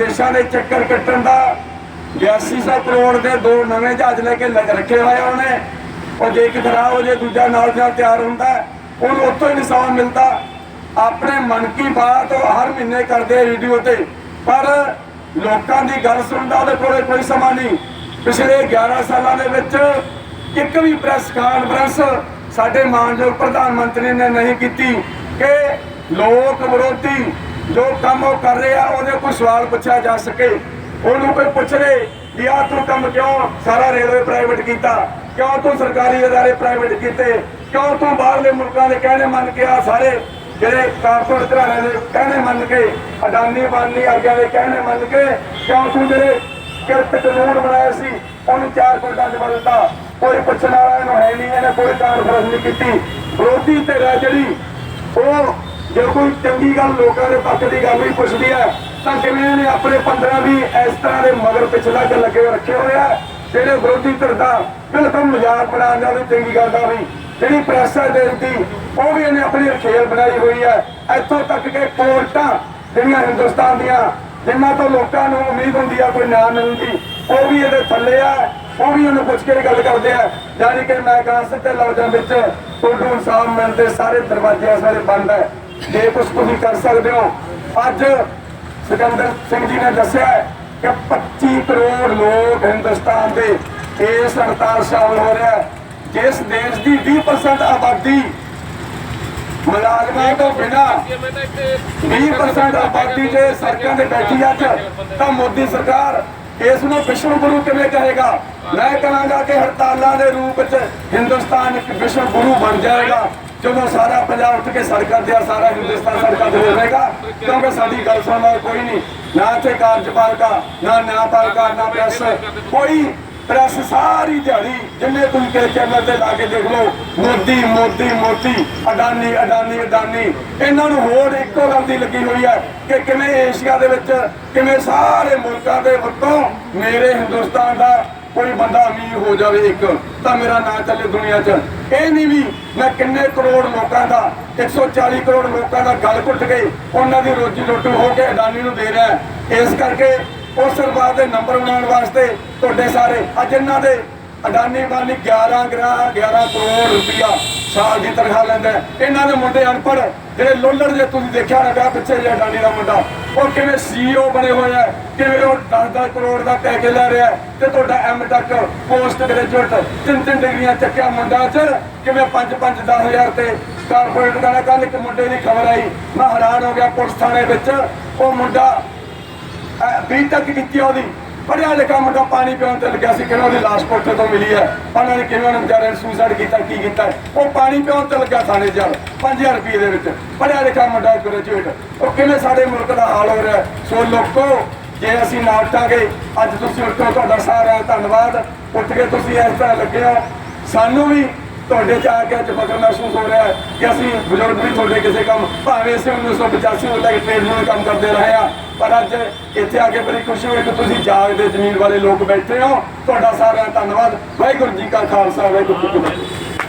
ਵਿਦੇਸ਼ਾਂ ਦੇ ਚੱਕਰ ਕੱਟਣ ਦਾ 8200 ਕਰੋੜ ਦੇ ਦੋ ਨਵੇਂ ਜਹਾਜ਼ ਲੈ ਕੇ ਲ- ਰੱਖੇ ਹੋਏ ਉਹਨੇ। ਉਹ ਜੇ ਇੱਕ ਖਰਾਬ ਹੋ ਜੇ, ਦੂਜਾ ਨਾਲ ਨਾਲ ਤਿਆਰ ਹੁੰਦਾ, ਉਹਨੂੰ ਉੱਥੋਂ ਹੀ ਨਿਸ਼ਾਨ ਮਿਲਦਾ। ਆਪਣੇ ਮਨ ਕੀ ਬਾਤ ਹਰ ਮਹੀਨੇ ਕਰਦੇ ਰੇਡੀਓ ਤੇ। ਪਰ ਲੋਕਾਂ ਦੀ ਗੱਲ ਸੁਣਦਾ ਉਹਦੇ ਕੋਲੇ ਕੋਈ ਸਮਾਂ ਨਹੀਂ। ਪਿਛਲੇ 11 ਸਾਲਾਂ ਦੇ ਵਿੱਚ ਇੱਕ ਵੀ ਪ੍ਰੈਸ ਕਾਨਫਰੰਸ ਸਾਡੇ ਮਾਨਯੋਗ ਪ੍ਰਧਾਨ ਮੰਤਰੀ ਨੇ ਨਹੀਂ ਕੀਤੀ ਕਿ ਲੋਕ ਵਿਰੋਧੀ ਜੋ ਕੰਮ ਉਹ ਕਰ ਰਿਹਾ, ਉਹਦੇ ਕੋਈ ਸਵਾਲ ਪੁੱਛਿਆ ਜਾ ਸਕੇ। ਉਹਨੂੰ ਕੋਈ ਪੁੱਛ ਲੇ ਵੀ ਆਹ ਤੂੰ ਕੰਮ ਕਿਉਂ ਸਾਰਾ ਰੇਲਵੇ ਪ੍ਰਾਈਵੇਟ ਕੀਤਾ? ਕਿਉਂ ਤੂੰ ਸਰਕਾਰੀ ਅਦਾਰੇ ਪ੍ਰਾਈਵੇਟ ਕੀਤੇ? ਕਿਉਂ ਤੂੰ ਬਾਹਰਲੇ ਮੁਲਕਾਂ ਦੇ ਕਹਿਣੇ ਮੰਨ ਕੇ ਆ ਸਾਰੇ ਜਿਹੜੇ ਕਾਰਪੋਰੇਟ ਘਰਾਣੇ ਦੇ ਕਹਿਣੇ ਮੰਨ ਕੇ, ਅਡਾਨੀ ਬਾਨੀ ਅੱਗੇ ਦੇ ਕਹਿਣੇ ਮੰਨ ਕੇ, ਕਿਉਂ ਤੂੰ ਜਿਹੜੇ ਕਿਰਤ ਕਾਨੂੰਨ ਬਣਾਇਆ ਸੀ, ਉਹਨੂੰ ਚਾਰ ਕੋਟਾਂ 'ਚ ਬਦਲਤਾ ਕੋਈ ਪੁੱਛਣ ਵਾਲਾ ਇਹਨੂੰ ਹੈ ਨਹੀਂ, ਇਹਨੇ ਕੋਈ ਕਾਨਫਰੰਸ ਨਹੀਂ ਕੀਤੀ। ਵਿਰੋਧੀ ਧਿਰ ਜਿਹੜੀ, ਉਹ ਜੇ ਕੋਈ ਚੰਗੀ ਗੱਲ ਲੋਕਾਂ ਦੇ ਪੱਖ ਦੀ ਗੱਲ ਵੀ ਪੁੱਛਦੀ ਹੈ, ਤਾਂ ਕਿਵੇਂ ਇਹਨੇ ਆਪਣੇ 15 ਵੀ ਇਸ ਤਰ੍ਹਾਂ ਦੇ ਮਗਰ ਪਿਛਲਾ ਕੇ ਲੱਗੇ ਰੱਖੇ ਹੋਏ ਆ, ਜਿਹੜੇ ਵਿਰੋਧੀ ਧਿਰ ਦਾ ਬਿਲਕੁਲ ਮਜ਼ਾਕ ਬਣਾਉਣ ਦਾ ਵੀ ਚੰਗੀ ਗੱਲ ਦਾ ਵੀ, ਜਿਹੜੀ ਪ੍ਰੈਸ ਹੈ ਦੀ, ਉਹ ਵੀ ਇਹਨੇ ਆਪਣੀ ਖੇਲ ਬਣਾਈ ਹੋਈ ਹੈ। ਇੱਥੋਂ ਤੱਕ ਕਿ ਕੋਰਟਾਂ ਜਿਹੜੀਆਂ ਹਿੰਦੁਸਤਾਨ ਦੀਆਂ, ਜਿਨ੍ਹਾਂ ਤੋਂ ਲੋਕਾਂ ਨੂੰ ਉਮੀਦ ਹੁੰਦੀ ਆ ਕੋਈ ਨਿਆਂ ਮਿਲਦੀ, ਉਹ ਵੀ ਇਹਦੇ ਥੱਲੇ ਆ, ਉਹ ਵੀ ਉਹਨੂੰ ਪੁੱਛ ਕੇ ਗੱਲ ਕਰਦੇ ਆ। ਯਾਨੀ ਕਿ ਮੈਂ ਕਹਾਂ ਸਿੱਧੇ ਲਫ਼ਜ਼ਾਂ ਵਿੱਚ ਤੁਹਾਨੂੰ ਇਨਸਾਫ ਮਿਲਦੇ ਸਾਰੇ ਦਰਵਾਜ਼ੇ ਇਸ ਵੇਲੇ ਬੰਦ ਹੈ। ਜੇ ਕੁਝ ਤੁਸੀਂ ਕਰ ਸਕਦੇ ਹੋ, ਅੱਜ ਸਿਕੰਦਰ ਸਿੰਘ ਜੀ ਨੇ ਦੱਸਿਆ ਕਿ 25 ਕਰੋੜ ਲੋਕ ਹਿੰਦੁਸਤਾਨ ਦੇ ਇਸ ਹੜਤਾਲ ਸ਼ਾਮਲ ਹੋ ਰਿਹਾ ਜਿਸ ਦੇਸ਼ ਦੀ 20% ਆਬਾਦੀ ਮੁਲਾਜ਼ਮਾਂ ਤੋਂ ਬਿਨਾਂ 20% ਆਬਾਦੀ ਦੇ ਸੜਕਾਂ ਤੇ ਬੈਠੀ ਅੱਜ, ਤਾਂ ਮੋਦੀ ਸਰਕਾਰ ਇਸ ਨੂੰ ਵਿਸ਼ਵ ਗੁਰੂ ਕਿਵੇਂ ਕਹੇਗਾ? ਮੈਂ ਕਹਾਂਗਾ ਕਿ ਹੜਤਾਲਾਂ ਦੇ ਰੂਪ ਵਿੱਚ ਹਿੰਦੁਸਤਾਨ ਇੱਕ ਵਿਸ਼ਵ ਗੁਰੂ ਬਣ ਜਾਏਗਾ। ਜਦੋਂ ਸਾਰਾ ਪੰਜਾਬ ਉੱਠ ਕੇ ਸੜਕਾਂ ਤੇ ਆ, ਸਾਰਾ ਹਿੰਦੁਸਤਾਨ ਸੜਕਾਂ ਤੇ ਹੋਵੇਗਾ ਕਿਉਂਕਿ ਸਾਡੀ ਗੱਲ ਸੁਣਨ ਕੋਈ ਨਹੀਂ। ਨਾ ਇੱਥੇ ਕਾਰਜਪਾਲਿਕਾ, ਨਾ ਨਿਆਂਪਾਲਿਕਾ, ਨਾ ਪ੍ਰੈਸ। ਕੋਈ ਪ੍ਰੈਸ ਸਾਰੀ ਦਿਹਾੜੀ ਜਿੰਨੇ ਤੁਸੀਂ ਕਿ ਚੈਨਲ ਤੇ ਲਾ ਕੇ ਦੇਖ ਲਓ, ਮੋਦੀ ਮੋਦੀ ਮੋਦੀ, ਅਡਾਨੀ ਅਡਾਨੀ ਅਡਾਨੀ। ਇਹਨਾਂ ਨੂੰ ਹੋਰ ਇੱਕੋ ਗੱਲ ਦੀ ਲੱਗੀ ਹੋਈ ਹੈ ਕਿ ਕਿਵੇਂ ਏਸ਼ੀਆ ਦੇ ਵਿੱਚ, ਕਿਵੇਂ ਸਾਰੇ ਮੁਲਕਾਂ ਦੇ ਵੱਲੋਂ ਮੇਰੇ ਹਿੰਦੁਸਤਾਨ ਦਾ ਕੋਈ ਬੰਦਾ ਅਮੀਰ ਹੋ ਜਾਵੇ ਇੱਕ, ਤਾਂ ਮੇਰਾ ਨਾਂ ਚੱਲੇ ਦੁਨੀਆ 'ਚ। ਇਹ ਨਹੀਂ ਵੀ ਮੈਂ ਕਿੰਨੇ ਕਰੋੜ ਲੋਕਾਂ ਦਾ 140 ਕਰੋੜ ਲੋਕਾਂ ਦਾ ਗਲ ਘੁੱਟ ਕੇ ਉਹਨਾਂ ਦੀ ਰੋਜੀ ਰੋਟੀ ਹੋ ਕੇ ਅਡਾਨੀ ਨੂੰ ਦੇ ਰਿਹਾ ਇਸ ਕਰਕੇ ਉਸ ਸਰਕਾਰ ਦੇ ਨੰਬਰ ਬਣਾਉਣ ਵਾਸਤੇ ਤੁਹਾਡੇ ਸਾਰੇ, ਅੱਜ ਇਹਨਾਂ ਦੇ ਅਡਾਨੀ ਬਾਨੀ 11 ਗਰਾ 11 ਕਰੋੜ ਰੁਪਇਆ ਸਾਲ ਦੀ ਤਨਖਾਹ ਲੈਂਦਾ ਇਹਨਾਂ ਦੇ ਮੁੰਡੇ ਅਨਪੜ੍ਹ ਜਿਹੜੇ ਲੋਲੜ ਜੇ ਤੁਸੀਂ ਦੇਖਿਆ ਨਾ ਪਿਆ ਪਿੱਛੇ ਜੇ ਅਡਾਨੀ ਦਾ ਮੁੰਡਾ। ਉਹ ਕਿਵੇਂ ਸੀਈਓ ਬਣੇ ਹੋਏ ਆ ਕਿਵੇਂ ਉਹ 10-10 ਕਰੋੜ ਦਾ ਪੈਕੇਜ ਲੈ ਰਿਹਾ ਤੇ ਤੁਹਾਡਾ ਐਮ ਤੱਕ ਪੋਸਟ ਗ੍ਰੈਜੂਏਟ ਤਿੰਨ ਤਿੰਨ ਡਿਗਰੀਆਂ ਚੱਕਿਆ ਮੁੰਡਾ। ਚ ਕਿਵੇਂ 5-5 10000 ਤੇ ਕਾਰਪੋਰੇਟ ਦਾ ਕੱਲ ਇੱਕ ਮੁੰਡੇ ਦੀ ਖਬਰ ਆਈ। ਮੈਂ ਹੈਰਾਨ ਹੋ ਗਿਆ ਪੁਲਿਸ ਥਾਣੇ ਵਿੱਚ। ਉਹ ਮੁੰਡਾ ਬੀ ਤੱਕ ਕੀਤੀ ਉਹਦੀ। ਪੜਿਆ ਲਿਖਾ ਮੁੰਡਾ ਪਾਣੀ ਪਿਉਣ ਤੇ ਲੱਗਿਆ ਸੀ ਕਿਹਨਾਂ ਦੀ ਲਾਸ਼ ਕੋਠੇ ਤੋਂ ਮਿਲੀ ਹੈ? ਉਹਨਾਂ ਨੇ ਕਿਵੇਂ ਉਹਨੇ ਵਿਚਾਰੇ ਸੁਸਾਈਡ ਕੀਤਾ, ਕੀ ਕੀਤਾ ਉਹ ਪਾਣੀ ਪਿਉਣ ਤੇ ਲੱਗਿਆ ਥਾਣੇ ਜਲ 5000 ਰੁਪਏ ਦੇ ਵਿੱਚ। ਪੜਿਆ ਲਿਖਾ ਮੁੰਡਾ ਗ੍ਰੈਜੂਏਟ ਉਹ ਕਿਵੇਂ ਸਾਡੇ ਮੁਲਕ ਦਾ ਹਾਲ ਹੋ ਰਿਹਾ ਸੋ ਲੋਕੋ, ਜੇ ਅਸੀਂ ਨਾ ਉੱਠਾਂਗੇ ਅੱਜ ਤੁਸੀਂ ਉੱਠੋ, ਤੁਹਾਡਾ ਸਾਰਾ ਧੰਨਵਾਦ। ਉੱਠ ਕੇ ਤੁਸੀਂ ਇਸ ਤਰ੍ਹਾਂ ਲੱਗੇ ਹੋ ਸਾਨੂੰ ਵੀ ਤੁਹਾਡੇ ਚ ਆ ਕੇ ਅੱਜ ਫਕਰ ਮਹਿਸੂਸ ਹੋ ਰਿਹਾ ਹੈ ਕਿ ਅਸੀਂ ਬਜ਼ੁਰਗ ਵੀ ਤੁਹਾਡੇ ਕਿਸੇ ਕੰਮ, ਭਾਵੇਂ ਅਸੀਂ 1985 ਤੋਂ ਲੈ ਕੇ ਟ੍ਰੇਡ ਨੂੰ ਕੰਮ ਕਰਦੇ ਰਹੇ ਆ ਪਰ ਅੱਜ ਇੱਥੇ ਆ ਕੇ ਬੜੀ ਖੁਸ਼ੀ ਹੋਈ ਕਿ ਤੁਸੀਂ ਜਾਗਦੇ ਜ਼ਮੀਨ ਵਾਲੇ ਲੋਕ ਬੈਠੇ ਹੋ। ਤੁਹਾਡਾ ਸਾਰਿਆਂ ਦਾ ਧੰਨਵਾਦ। ਵਾਹਿਗੁਰੂ ਜੀ ਕਾ ਖਾਲਸਾ, ਵਾਹਿਗੁਰੂ ਜੀ ਕੀ ਫਤਿਹ।